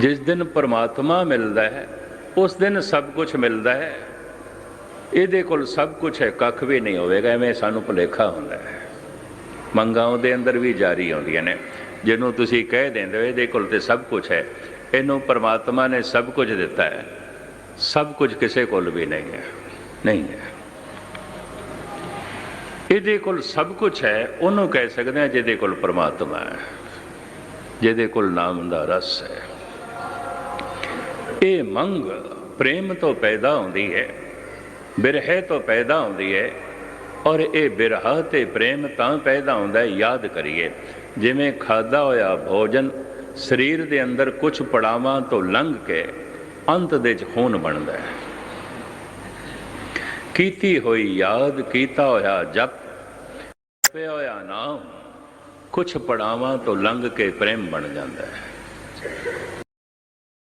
ਜਿਸ ਦਿਨ ਪਰਮਾਤਮਾ ਮਿਲਦਾ ਹੈ, ਉਸ ਦਿਨ ਸਭ ਕੁਝ ਮਿਲਦਾ ਹੈ। ਇਹਦੇ ਕੋਲ ਸਭ ਕੁਝ ਹੈ, ਕੱਖ ਵੀ ਨਹੀਂ ਹੋਵੇਗਾ, ਐਵੇਂ ਸਾਨੂੰ ਭੁਲੇਖਾ ਹੁੰਦਾ ਹੈ। ਮੰਗਾਂ ਉਹਦੇ ਅੰਦਰ ਵੀ ਜਾਰੀ ਆਉਂਦੀਆਂ ਨੇ। ਜਿਹਨੂੰ ਤੁਸੀਂ ਕਹਿ ਦਿੰਦੇ ਹੋ, ਇਹਦੇ ਕੋਲ ਤੇ ਸਭ ਕੁਝ ਹੈ। ਇਹਨੂੰ ਪਰਮਾਤਮਾ ਨੇ ਸਭ ਕੁਝ ਦਿੱਤਾ ਹੈ। ਸਭ ਕੁਝ ਕਿਸੇ ਕੋਲ ਵੀ ਨਹੀਂ ਹੈ। ਨਹੀਂ ਹੈ। ਇਹਦੇ ਕੋਲ ਸਭ ਕੁਝ ਹੈ, ਉਹਨੂੰ ਕਹਿ ਸਕਦੇ ਹਾਂ ਜਿਹਦੇ ਕੋਲ ਪਰਮਾਤਮਾ ਹੈ। ਜਿਹਦੇ ਕੋਲ ਨਾਮ ਦਾ ਰਸ ਹੈ। ਇਹ ਮੰਗ ਪ੍ਰੇਮ ਤੋਂ ਪੈਦਾ ਹੁੰਦੀ ਹੈ, ਬਿਰਹੇ ਤੋਂ ਪੈਦਾ ਹੁੰਦੀ ਹੈ ਔਰ ਇਹ ਬਿਰਹਾ ਤੇ ਪ੍ਰੇਮ ਤਾਂ ਪੈਦਾ ਹੁੰਦਾ ਹੈ, ਯਾਦ ਕਰੀਏ, ਜਿਵੇਂ ਖਾਦਾ ਹੋਇਆ ਭੋਜਨ ਸਰੀਰ ਦੇ ਅੰਦਰ ਕੁਝ ਪੜਾਵਾਂ ਤੋਂ ਲੰਘ ਕੇ ਅੰਤ ਦੇ ਚ ਖੂਨ ਬਣਦਾ ਹੈ। ਕੀਤੀ ਹੋਈ ਯਾਦ, ਕੀਤਾ ਹੋਇਆ ਜਪ, ਜਪਿਆ ਹੋਇਆ ਨਾਮ ਕੁਝ ਪੜਾਵਾਂ ਤੋਂ ਲੰਘ ਕੇ ਪ੍ਰੇਮ ਬਣ ਜਾਂਦਾ ਹੈ।